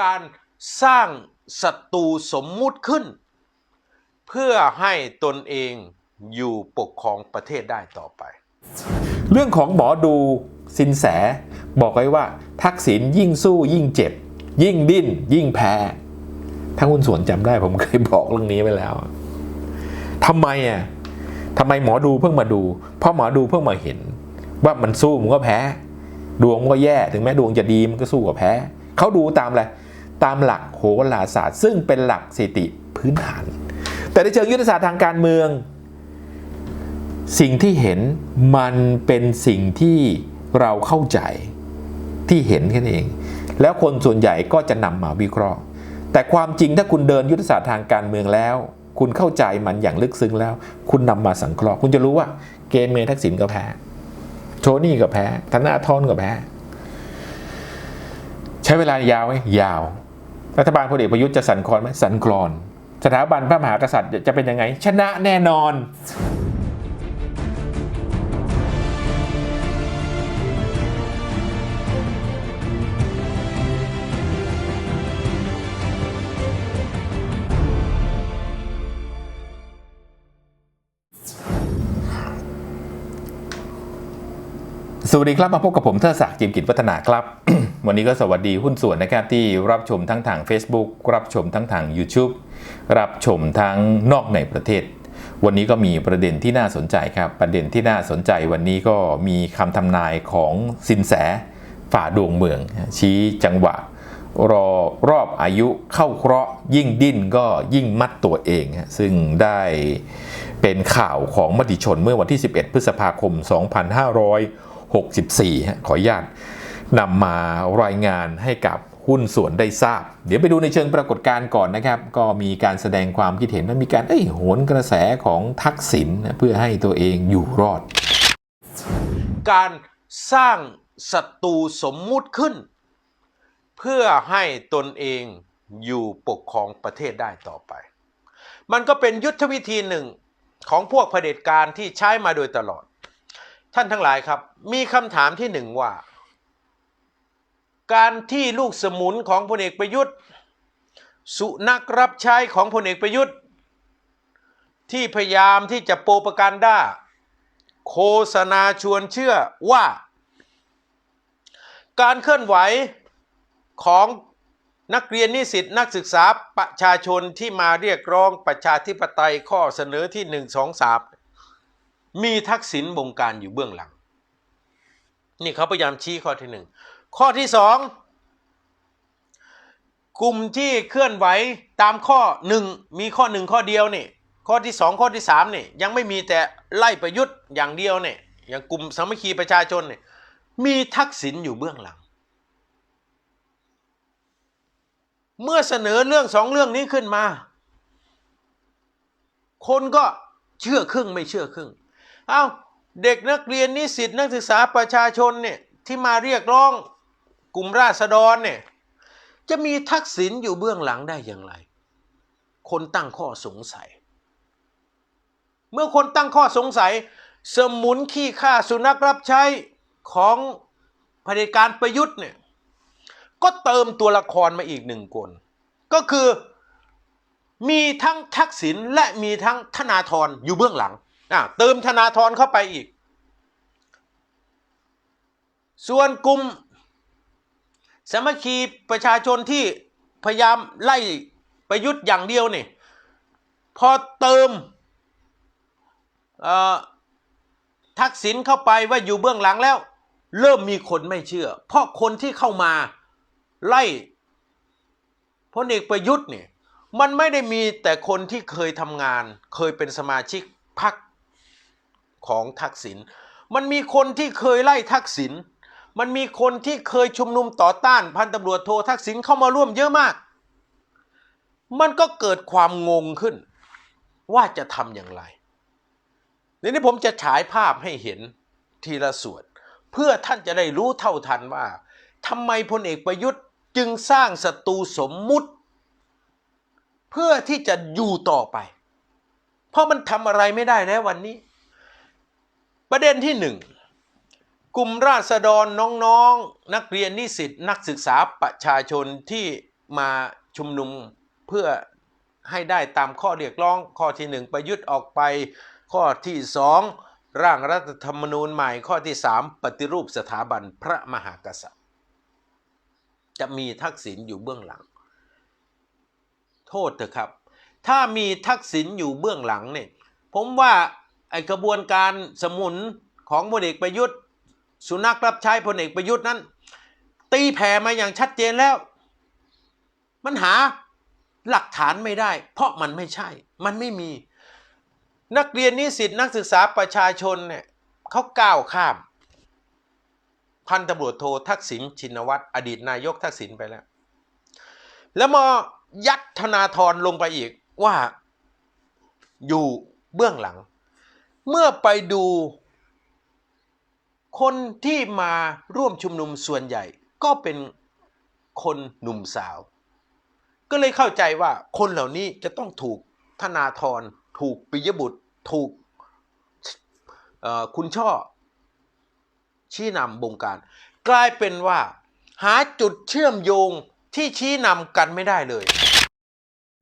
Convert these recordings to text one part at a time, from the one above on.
การสร้างศัตรูสมมุติขึ้น เพื่อให้ตนเองอยู่ปกครองประเทศได้ต่อไป เรื่องของหมอดูสินแส บอกไว้ว่า ทักษิณยิ่งสู้ยิ่งเจ็บ ยิ่งดิ้น ยิ่งแพ้ถ้าคุณสวนจำได้ผมเคยบอกเรื่องนี้ไปแล้วทำไมอะทำไมหมอดูเพิ่งมาดู เพราะหมอดูเพิ่งมาเห็น ว่ามันสู้มันก็แพ้ ดวงมันก็แย่ถึงแม้ดวงจะดีมันก็สู้กับแพ้เขาดูตามอะไร ตามหลักโหราศาสตร์ ซึ่งเป็นหลักสถิติพื้นฐาน แต่ในเชิงยุทธศาสตร์ทางการเมือง สิ่งที่เห็นมันเป็นสิ่งที่เราเข้าใจที่เห็นแค่นั้นเอง แล้วคนส่วนใหญ่ก็จะนำมาวิเคราะห์ แต่ความจริงถ้าคุณเดินยุทธศาสตร์ทางการเมืองแล้ว คุณเข้าใจมันอย่างลึกซึ้งแล้ว คุณนำมาสังเคราะห์ คุณจะรู้ว่าเกมเมทักษิณก็แพ้โชนี่ก็แพ้ธนาธรก็แพ้ใช้เวลายาวไหมยาว รัฐบาลพลเอกประยุทธ์จะสั่นคลอนไหมสั่นคลอน สถาบันพระมหากษัตริย์จะเป็นยังไง ชนะแน่นอนสวัสดีครับมาพบกับผมเทอศักดิ์จิมกิจวัฒนาครับ วันนี้ก็สวัสดีหุ้นส่วนนะครับที่รับชมทั้งทาง Facebook รับชมทั้งทาง YouTube รับชมทั้งนอกในประเทศ วันนี้ก็มีประเด็นที่น่าสนใจครับ ประเด็นที่น่าสนใจวันนี้ก็มีคำทำนายของสินแสฝ่าดวงเมือง ชี้จังหวะ รอรอบอายุเข้าเคราะห์ยิ่งดิ้นก็ยิ่งมัดตัวเอง ซึ่งได้เป็นข่าวของมติชนเมื่อวันที่ 11 พฤษภาคม 2564 ขออนุญาต นำมารายงานให้กับหุ้นส่วนได้ทราบ เดี๋ยวไปดูในเชิงปรากฏการณ์ก่อนนะครับ ก็มีการแสดงความคิดเห็นว่ามีการเอ้ยโหนกระแสของทักษิณเพื่อให้ตัวเองอยู่รอด การสร้างศัตรูสมมุติขึ้น เพื่อให้ตนเองอยู่ปกครองประเทศได้ต่อไป มันก็เป็นยุทธวิธีหนึ่งของพวกเผด็จการที่ใช้มาโดยตลอด ท่านทั้งหลายครับ มีคำถามที่หนึ่งว่า การที่ลูกสมุนของพลเอกประยุทธ์ สุนัขรับใช้ของพลเอกประยุทธ์ ที่พยายามที่จะโปรปกันด้าโฆษณาชวนเชื่อว่า การเคลื่อนไหวของนักเรียนนิสิตนักศึกษาประชาชนที่มาเรียกร้องประชาธิปไตยข้อเสนอที่หนึ่งสองสามมีทักษิณบงการอยู่เบื้องหลัง นี่เขาพยายามชี้ข้อที่หนึ่ง ข้อที่สองกลุ่มที่เคลื่อนไหวตามข้อหนึ่งมีข้อหนึ่งข้อเดียวนี่ข้อที่สองข้อที่สามนี่ยังไม่มีแต่ไล่ประยุทธ์อย่างเดียวเนี่ยอย่างกลุ่มสามัคคีประชาชนเนี่ยมีทักษิณอยู่เบื้องหลัง เมื่อเสนอเรื่องสองเรื่องนี้ขึ้นมา คนก็เชื่อครึ่งไม่เชื่อครึ่งเอา้าเด็กนักเรียนนิสิตนักศึกษาประชาชนเนี่ยที่มาเรียกร้อง กลุ่มราษฎรเนี่ยจะมีทักษิณอยู่เบื้องหลังได้อย่างไร คนตั้งข้อสงสัย เมื่อคนตั้งข้อสงสัย สมุนขี้ข้าสุนัขรับใช้ของเผด็จการประยุทธ์เนี่ยก็เติมตัวละครมาอีกหนึ่งคน ก็คือมีทั้งทักษิณและมีทั้งธนาธรอยู่เบื้องหลังอะเติมธนาธรเข้าไปอีก ส่วนกลุ่ม สามัคคีประชาชนที่พยายามไล่ประยุทธ์อย่างเดียวนี่พอเติมทักษิณเข้าไปว่าอยู่เบื้องหลังแล้ว เริ่มมีคนไม่เชื่อ เพราะคนที่เข้ามาไล่พลเอกประยุทธ์เนี่ยมันไม่ได้มีแต่คนที่เคยทำงาน เคยเป็นสมาชิกพรรคของทักษิณมันมีคนที่เคยไล่ทักษิณ มันมีคนที่เคยชุมนุมต่อต้านพันตำรวจโททักษิณเข้ามาร่วมเยอะมาก มันก็เกิดความงงขึ้น ว่าจะทำอย่างไรทีนี้ผมจะฉายภาพให้เห็นทีละส่วน เพื่อท่านจะได้รู้เท่าทันว่าทำไมพลเอกประยุทธ์จึงสร้างศัตรูสมมุติ เพื่อที่จะอยู่ต่อไป เพราะมันทำอะไรไม่ได้แล้ววันนี้ ประเด็นที่หนึ่ง กลุ่มราษฎรน้องๆนนักเรียนนิสิตนักศึกษาประชาชนที่มาชุมนุมเพื่อให้ได้ตามข้อเรียกร้องข้อที่หนึ่งประยุทธ์ออกไป ข้อที่สองร่างรัฐธรรมนูญใหม่ข้อที่สามปฏิรูปสถาบันพระมหากษัตริย์ จะมีทักษิณอยู่เบื้องหลัง โทษเถอะครับ ถ้ามีทักษิณอยู่เบื้องหลังเนี่ยผมว่าไอกระบวนการสมุนของพลเอกประยุทธ์ สุนัขรับใช้พลเอกประยุทธ์นั้น ตีแผ่มาอย่างชัดเจนแล้ว มันหาหลักฐานไม่ได้ เพราะมันไม่ใช่ มันไม่มี นักเรียนนิสิตนักศึกษาประชาชนเนี่ยเขาก้าวข้าม พันตำรวจโททักษิณชินวัตรอดีตนายกทักษิณไปแล้ว แล้วมายัดธนาธรลงไปอีกว่าอยู่เบื้องหลัง เมื่อไปดู คนที่มาร่วมชุมนุมส่วนใหญ่ ก็เป็นคนหนุ่มสาว ก็เลยเข้าใจว่าคนเหล่านี้จะต้องถูกธนาธรถูกปิยบุตร ถูกคุณช่อ ชี้นำบงการ กลายเป็นว่า หาจุดเชื่อมโยงที่ชี้นำกันไม่ได้เลย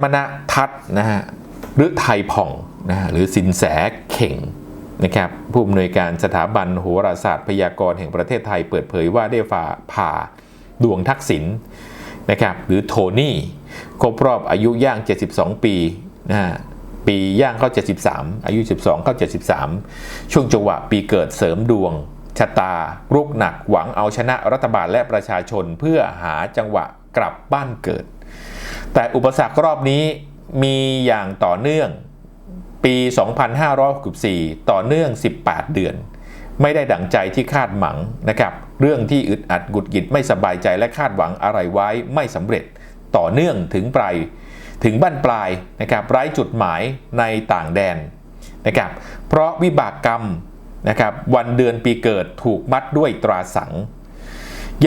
มณทัศน์นะฮะหรือไทยผ่องนะฮะหรือสินแสเข่ง นะครับผู้อำนวยการสถาบันโหราศาสตร์พยากรณ์แห่งประเทศไทยเปิดเผยว่าได้ฝ่าผ่าดวงทักษิณนะครับหรือโทนี่ครบรอบอายุย่าง 72 ปีนะฮะปีย่างเข้า 73 อายุ 12 เข้า 73 ช่วงจังหวะปีเกิดเสริมดวงชะตารุกหนักหวังเอาชนะรัฐบาลและประชาชนเพื่อหาจังหวะกลับบ้านเกิด แต่อุปสรรครอบนี้มีอย่างต่อเนื่อง ปี 2564 ต่อเนื่อง 18 เดือน ไม่ได้ดั่งใจที่คาดหวังนะครับ เรื่องที่อึดอัดกุดกิดไม่สบายใจและคาดหวังอะไรไว้ไม่สำเร็จ ต่อเนื่องถึงปลายถึงบ้านปลายนะครับไร้จุดหมายในต่างแดนนะครับเพราะวิบากกรรมนะครับวันเดือนปีเกิดถูกมัดด้วยตราสัง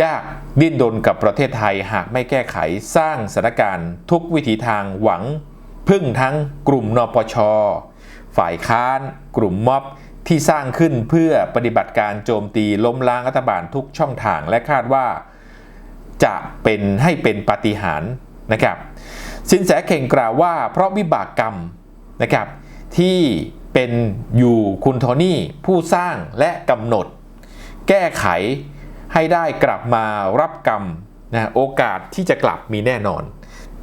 ยากดิ้นรนกับประเทศไทยหากไม่แก้ไขสร้างสถานการณ์ทุกวิถีทางหวัง พึ่งทั้งกลุ่มนปช ฝ่ายค้าน กลุ่มม็อบที่สร้างขึ้นเพื่อปฏิบัติการโจมตีล้มล้างรัฐบาลทุกช่องทางและคาดว่า จะเป็นให้เป็นปาฏิหารย์นะครับ สินแสเข่งกล่าวว่า เพราะวิบากกรรมนะครับที่เป็นอยู่คุณโทนี่ผู้สร้างและกำหนด แก้ไขให้ได้กลับมารับกรรมนะโอกาสที่จะกลับมีแน่นอน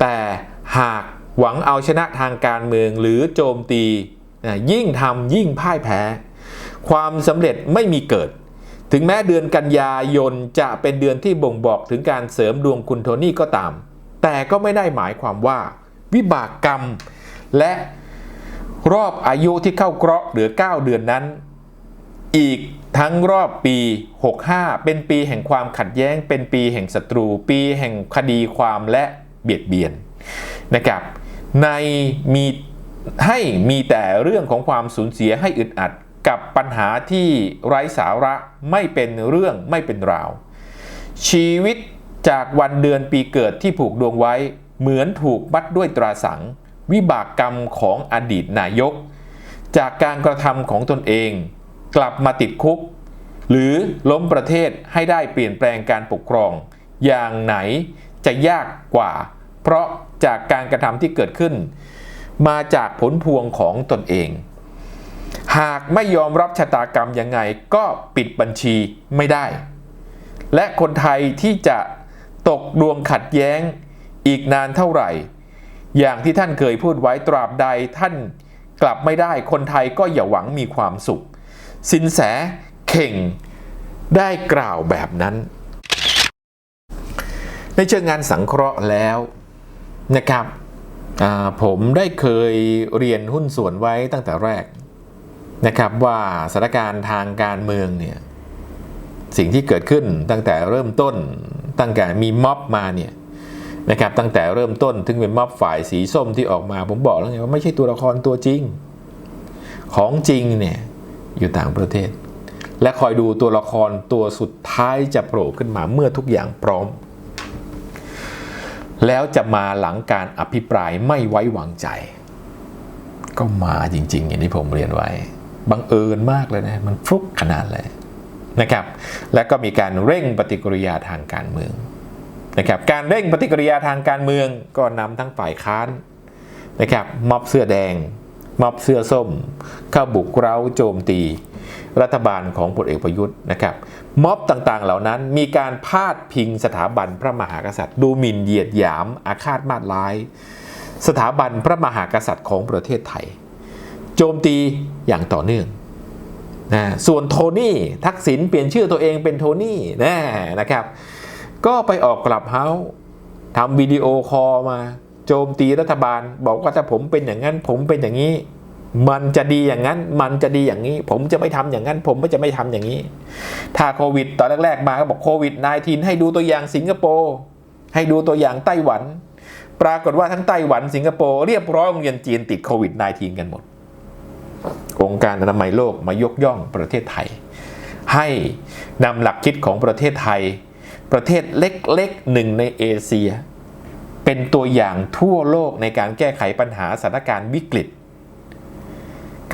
แต่หาก หวังเอาชนะทางการเมืองหรือโจมตีนะยิ่งทำยิ่งพ่ายแพ้ ความสำเร็จไม่มีเกิด ถึงแม้เดือนกันยายนจะเป็นเดือนที่บ่งบอกถึงการเสริมดวงคุณโทนี่ก็ตาม แต่ก็ไม่ได้หมายความว่า วิบากกรรม และรอบอายุที่เข้าเคราะห์เหลือ 9 เดือนนั้น อีกทั้งรอบปี 65 เป็นปีแห่งความขัดแย้ง เป็นปีแห่งศัตรู ปีแห่งคดีความและเบียดเบียนนะครับ ในมีให้มีแต่เรื่องของความสูญเสียให้อึดอัดกับปัญหาที่ไร้สาระไม่เป็นเรื่องไม่เป็นราว ชีวิตจากวันเดือนปีเกิดที่ผูกดวงไว้ เหมือนถูกมัดด้วยตราสัง วิบากกรรมของอดีตนายก จากการกระทำของตนเอง กลับมาติดคุก หรือล้มประเทศให้ได้เปลี่ยนแปลงการปกครอง อย่างไหนจะยากกว่า เพราะ จากการกระทำที่เกิดขึ้น มาจากผลพวงของตนเอง หากไม่ยอมรับชะตากรรมยังไงก็ปิดบัญชีไม่ได้ และคนไทยที่จะตกดวงขัดแย้งอีกนานเท่าไหร่ อย่างที่ท่านเคยพูดไว้ตราบใดท่านกลับไม่ได้คนไทยก็อย่าหวังมีความสุข สินแสเข่งได้กล่าวแบบนั้น ในเชิงงานสังเคราะห์แล้ว นะครับผมได้เคยเรียนหุ้นส่วนไว้ตั้งแต่แรกนะครับว่าสถานการณ์ทางการเมืองเนี่ยสิ่งที่เกิดขึ้นตั้งแต่เริ่มต้นตั้งแต่มีม็อบมาเนี่ยนะครับตั้งแต่เริ่มต้นถึงเป็นม็อบฝ่ายสีส้มที่ออกมาผมบอกแล้วไงว่าไม่ใช่ตัวละครตัวจริง ของจริงเนี่ยอยู่ต่างประเทศ และคอยดูตัวละครตัวสุดท้ายจะโผล่ขึ้นมาเมื่อทุกอย่างพร้อม แล้วจะมาหลังการอภิปรายไม่ไว้วางใจ ก็มาจริง ๆ อย่างที่ผมเรียนไว้ บังเอิญมากเลยนะ มันฟลุกขนาดเลยนะครับ และก็มีการเร่งปฏิกิริยาทางการเมืองนะครับ การเร่งปฏิกิริยาทางการเมืองก็นำทั้งฝ่ายค้านนะครับม็อบเสื้อแดงม็อบเสื้อส้ม เข้าบุกเร้าโจมตี รัฐบาลของพลเอกประยุทธ์นะครับม็อบต่างๆ เหล่านั้นมีการพาดพิงสถาบันพระมหากษัตริย์ ดูหมิ่นเหยียดหยาม อาฆาตมาตร้าย สถาบันพระมหากษัตริย์ของประเทศไทย โจมตีอย่างต่อเนื่องนะส่วนโทนี่ทักษิณเปลี่ยนชื่อตัวเองเป็นโทนี่นะนะครับ ก็ไปออกกลับเฮาทำวิดีโอคอลมา โจมตีรัฐบาล บอกว่าถ้าผมเป็นอย่างนั้นผมเป็นอย่างนี้ มันจะดีอย่างนั้น มันจะดีอย่างนี้ ผมจะไม่ทำอย่างนั้น ผมก็จะไม่ทำอย่างนี้ ถ้าโควิดตอนแรก ๆ มาก็บอกโควิด -19 ให้ดูตัวอย่างสิงคโปร์ให้ดูตัวอย่างไต้หวัน ปรากฏว่าทั้งไต้หวันสิงคโปร์เรียบร้อยโรงเรียนจีนติดโควิด -19 กันหมด องค์การอนามัยโลกมายกย่องประเทศไทย ให้นำหลักคิดของประเทศไทย ประเทศเล็กๆหนึ่งในเอเชีย เป็นตัวอย่างทั่วโลกในการแก้ไขปัญหาสถานการณ์วิกฤต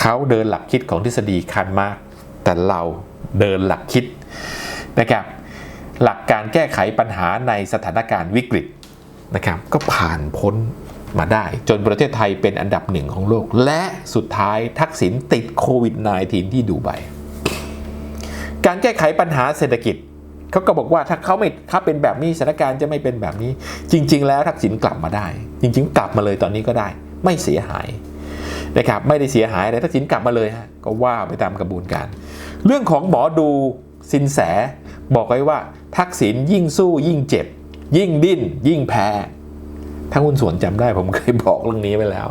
เขาเดินหลักคิดของทฤษฎีคันมากแต่เราเดินหลักคิดนะครับหลักการแก้ไขปัญหาในสถานการณ์วิกฤตนะครับก็ผ่านพ้นมาได้ จนประเทศไทยเป็นอันดับหนึ่งของโลก และสุดท้ายทักษิณติดโควิด -19 ที่ดูไบการแก้ไขปัญหาเศรษฐกิจเขาก็บอกว่าถ้าเขาไม่ถ้าเป็นแบบนี้สถานการณ์จะไม่เป็นแบบนี้ จริง ๆ แล้วทักษิณกลับมาได้ จริง ๆ กลับมาเลยตอนนี้ก็ได้ ไม่เสียหาย นะครับไม่ได้เสียหายอะไรทักษิณกลับมาเลยฮะก็ว่าไปตามกระบวนการ เรื่องของหมอดูสินแสบอกไว้ว่า ทักษิณยิ่งสู้ยิ่งเจ็บ ยิ่งดิ้น ยิ่งแพ้ถ้าคุณส่วนจำได้ผมเคยบอกเรื่องนี้ไปแล้ว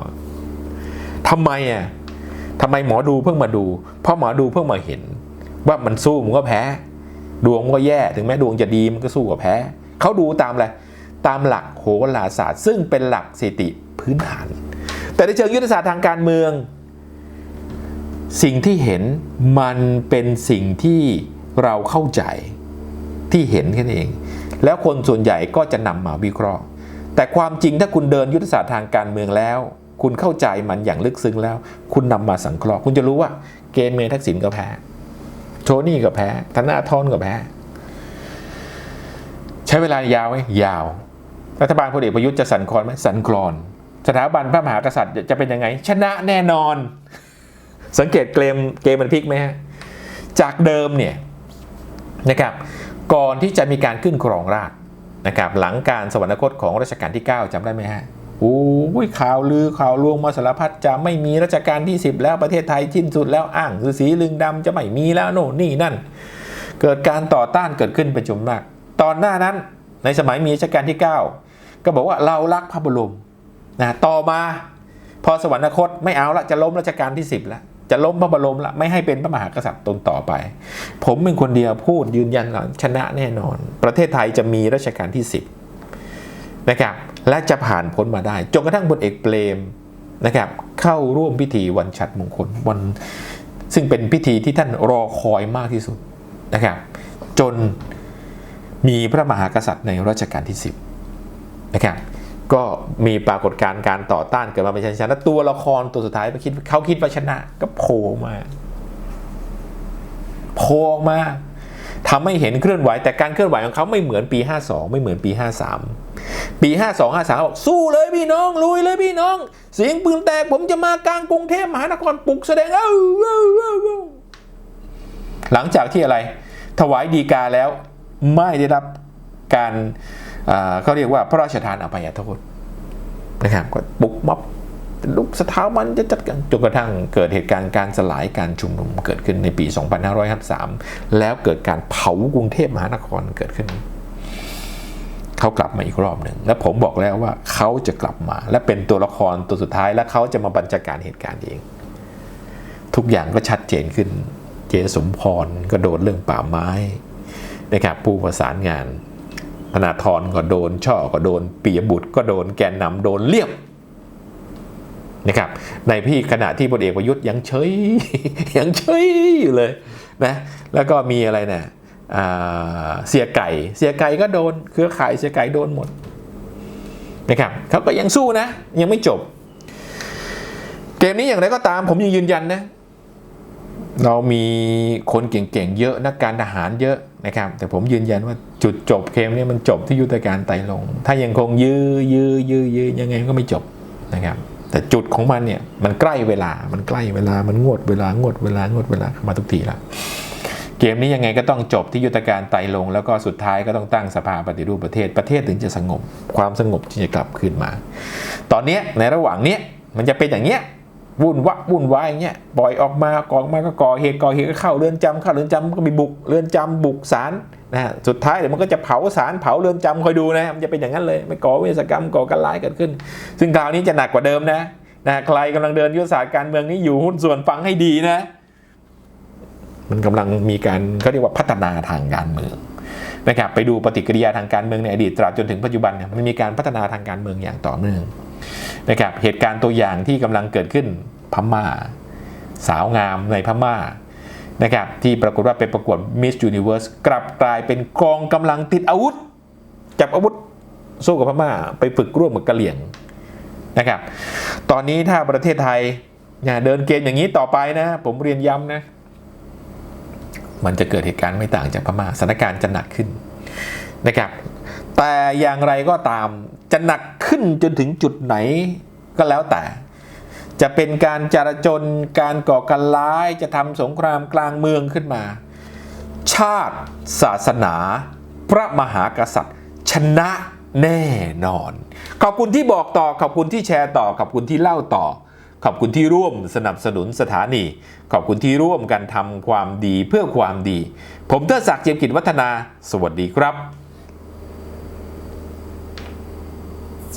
ทำไมอะทำไมหมอดูเพิ่งมาดู เพราะหมอดูเพิ่งมาเห็น ว่ามันสู้มันก็แพ้ ดวงมันก็แย่ถึงแม้ดวงจะดีมันก็สู้กับแพ้เขาดูตามอะไรตามหลักโหราศาสตร์ ซึ่งเป็นหลักสถิติพื้นฐาน แต่ในเชิงยุทธศาสตร์ทางการเมือง สิ่งที่เห็นมันเป็นสิ่งที่เราเข้าใจที่เห็นแค่นั้นเอง แล้วคนส่วนใหญ่ก็จะนำมาวิเคราะห์ แต่ความจริงถ้าคุณเดินยุทธศาสตร์ทางการเมืองแล้ว คุณเข้าใจมันอย่างลึกซึ้งแล้ว คุณนำมาสังเคราะห์ คุณจะรู้ว่าเกมเมทักษิณก็แพ้โชนี่ก็แพ้ธนาธรก็แพ้ ใช้เวลายาวไหมยาว รัฐบาลพลเอกประยุทธ์จะสั่นคลอนไหมสั่นคลอน สถาบันพระมหากษัตริย์จะเป็นยังไง ชนะแน่นอน สังเกตเกมเกมมันพลิกไหมฮะจากเดิมเนี่ยนะครับก่อนที่จะมีการขึ้นครองราชนะครับหลังการสวรรคตของรัชกาลที่ 9จำได้ไหมฮะโอ้ยข่าวลือข่าวลวงมาสารพัดจะไม่มีรัชกาลที่ 10 แล้วประเทศไทยสิ้นสุดแล้วอ้างคือสีลึงดำจะไม่มีแล้วโน่นนี่นั่น เกิดการต่อต้านเกิดขึ้นเป็นจำนวนมาก ตอนหน้านั้นในสมัยมีรัชกาลที่ 9 ก็บอกว่าเรารักพระบรม นะต่อมาพอสวรรคตไม่เอาละจะล้มรัชกาลที่ 10แล้วจะล้มพระบรมละไม่ให้เป็นพระมหากษัตริย์ตนต่อไป ผมเป็นคนเดียวพูดยืนยันว่าชนะแน่นอน ประเทศไทยจะมีรัชกาลที่ 10นะครับและจะผ่านพ้นมาได้จนกระทั่งพลเอกเปรมนะครับเข้าร่วมพิธีวันฉัตรมงคลวันซึ่งเป็นพิธีที่ท่านรอคอยมากที่สุดนะครับจนมีพระมหากษัตริย์ในรัชกาลที่ 10นะครับ ก็มีปรากฏการณ์การต่อต้านเกิดมาเป็นชั้นะแล้วตัวละครตัวสุดท้ายเขาคิดเขาคิดว่าชนะ ก็โผล่ออกมาโผล่ออกมาทำให้เห็นเคลื่อนไหว แต่การเคลื่อนไหวของเขาไม่เหมือนปี 52 ไม่เหมือนปี 53 ปี 52 53บอกสู้เลยพี่น้องลุยเลยพี่น้อง เสียงปืนแตกผมจะมากลางกรุงเทพมหานครปลุกแสดงเอ้าหลังจากที่อะไร ถวายดีกาแล้วไม่ได้รับการ เขาเรียกว่าพระราชทานอภัยโทษนะครับก็บุกม็อบลุกสถาบันจะจัดกันจนกระทั่งเกิดเหตุการณ์การสลายการชุมนุมเกิดขึ้นในปี 2553 แล้วเกิดการเผากรุงเทพมหานครเกิดขึ้น เขากลับมาอีกรอบหนึ่ง และผมบอกแล้วว่าเขาจะกลับมา และเป็นตัวละครตัวสุดท้ายและเขาจะมาบัญชาการเหตุการณ์เอง ทุกอย่างก็ชัดเจนขึ้น เจสมพรก็โดนเรื่องป่าไม้นะครับผู้ประสานงาน ธนาธรก็โดน ช่อก็โดนปียบุตรก็โดนแกนนำโดนเรียบนะครับในพี่ขณะที่พลเอกประยุทธ์ยังเฉยยังเฉยอยู่เลยนะแล้วก็มีอะไรนะอ่าเสียไก่ เสียไก่ก็โดน เครือข่ายเสียไก่โดนหมดนะครับเขาก็ยังสู้นะ ยังไม่จบ เกมนี้อย่างไรก็ตามผมยังยืนยันนะ เรามีคนเก่งๆเยอะนักการทหารเยอะ นะครับแต่ผมยืนยันว่าจุดจบเกมเนี้มันจบที่ยุทธการไต่ลง ถ้ายังคงยื้อยื้อยื้อยื้อยังไงก็ไม่จบนะครับแต่จุดของมันเนี่ยมันใกล้เวลา มันใกล้เวลามันงวดเวลางวดเวลางวดเวลาเข้ามาทุกทีแล้วเกมนี้ยังไงก็ต้องจบที่ยุทธการไต่ลง แล้วก็สุดท้ายก็ต้องตั้งสภาปฏิรูปประเทศประเทศถึงจะสงบ ความสงบที่จะกลับคืนมา ตอนนี้ในระหว่างเนี้ยมันจะเป็นอย่างเงี้ย วุ่นวะวุ่นวายอย่างเงี้ยปล่อยออกมาก่อกมาก็ก่อเหตุก่อเหตุก็เข้าเรือนจำเข้าเรือนจำก็มีบุกเรือนจำบุกศาลนะฮะสุดท้ายเดี๋ยวมันก็จะเผาศาลเผาเรือนจำคอยดูนะมันจะเป็นอย่างนั้นเลยไม่ก่อเวรกรรมก่อการร้ายเกิดขึ้น ซึ่งคราวนี้จะหนักกว่าเดิมนะนะใครกำลังเดินยุทธศาสตร์การเมืองนี้อยู่หุ้นส่วนฟังให้ดีนะ มันกำลังมีการเขาเรียกว่าพัฒนาทางการเมืองนะครับไปดูปฏิกิริยาทางการเมืองในอดีตตราบจนถึงปัจจุบันเนี่ยมันมีการพัฒนาทางการเมืองอย่างต่อเนื่อง นะครับเหตุการณ์ตัวอย่างที่กำลังเกิดขึ้นพม่า สาวงามในพม่านะครับที่ปรากฏว่าเป็นประกวด Miss Universe กลับกลายเป็นกองกำลังติดอาวุธ จับอาวุธสู้กับพม่า ไปฝึกร่วมกับกะเหรี่ยงนะครับ ตอนนี้ถ้าประเทศไทยเนี่ยเดินเกมอย่างนี้ต่อไปนะ ผมเรียนย้ำนะ มันจะเกิดเหตุการณ์ไม่ต่างจากพม่าสถานการณ์จะหนักขึ้นนะครับ แต่อย่างไรก็ตาม จะหนักขึ้นจนถึงจุดไหนก็แล้วแต่ จะเป็นการจารจนการก่อการร้ายจะทำสงครามกลางเมืองขึ้นมา ชาติ ศาสนา พระมหากษัตริย์ ชนะแน่นอน ขอบคุณที่บอกต่อ ขอบคุณที่แชร์ต่อ ขอบคุณที่เล่าต่อ ขอบคุณที่ร่วมสนับสนุนสถานี ขอบคุณที่ร่วมกันทำความดีเพื่อความดี ผมเทดศักดิ์เจียมกิจวัฒนา สวัสดีครับ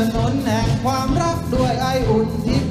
นนถนนแห่งความรักด้วยไออุ่นทิพ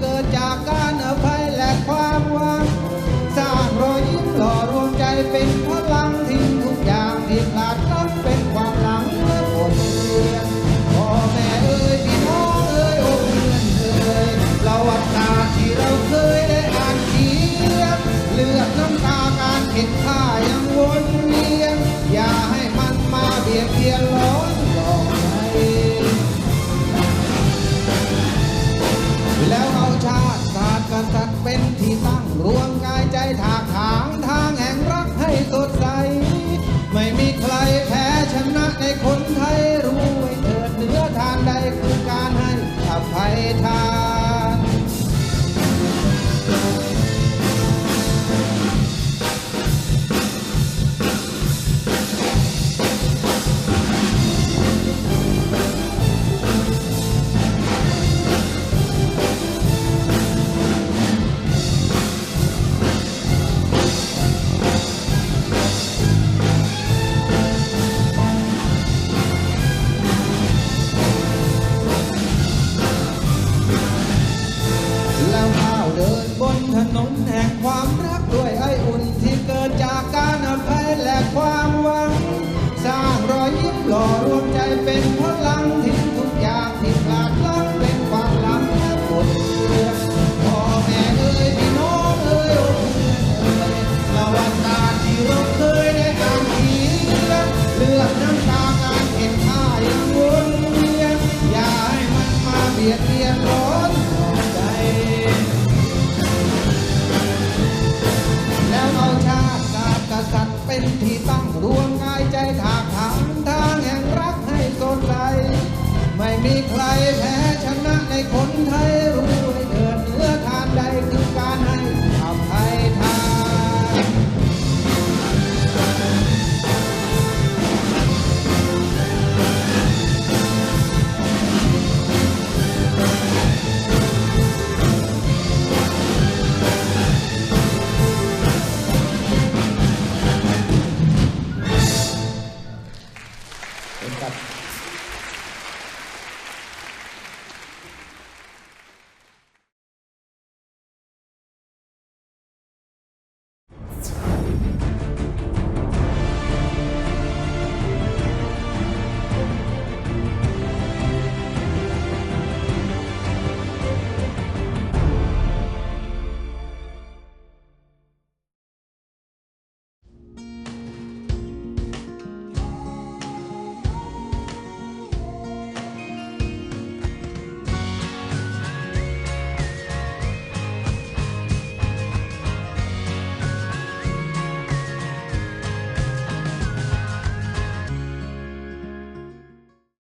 มีใครแพ้ชนะในคนไทยรู้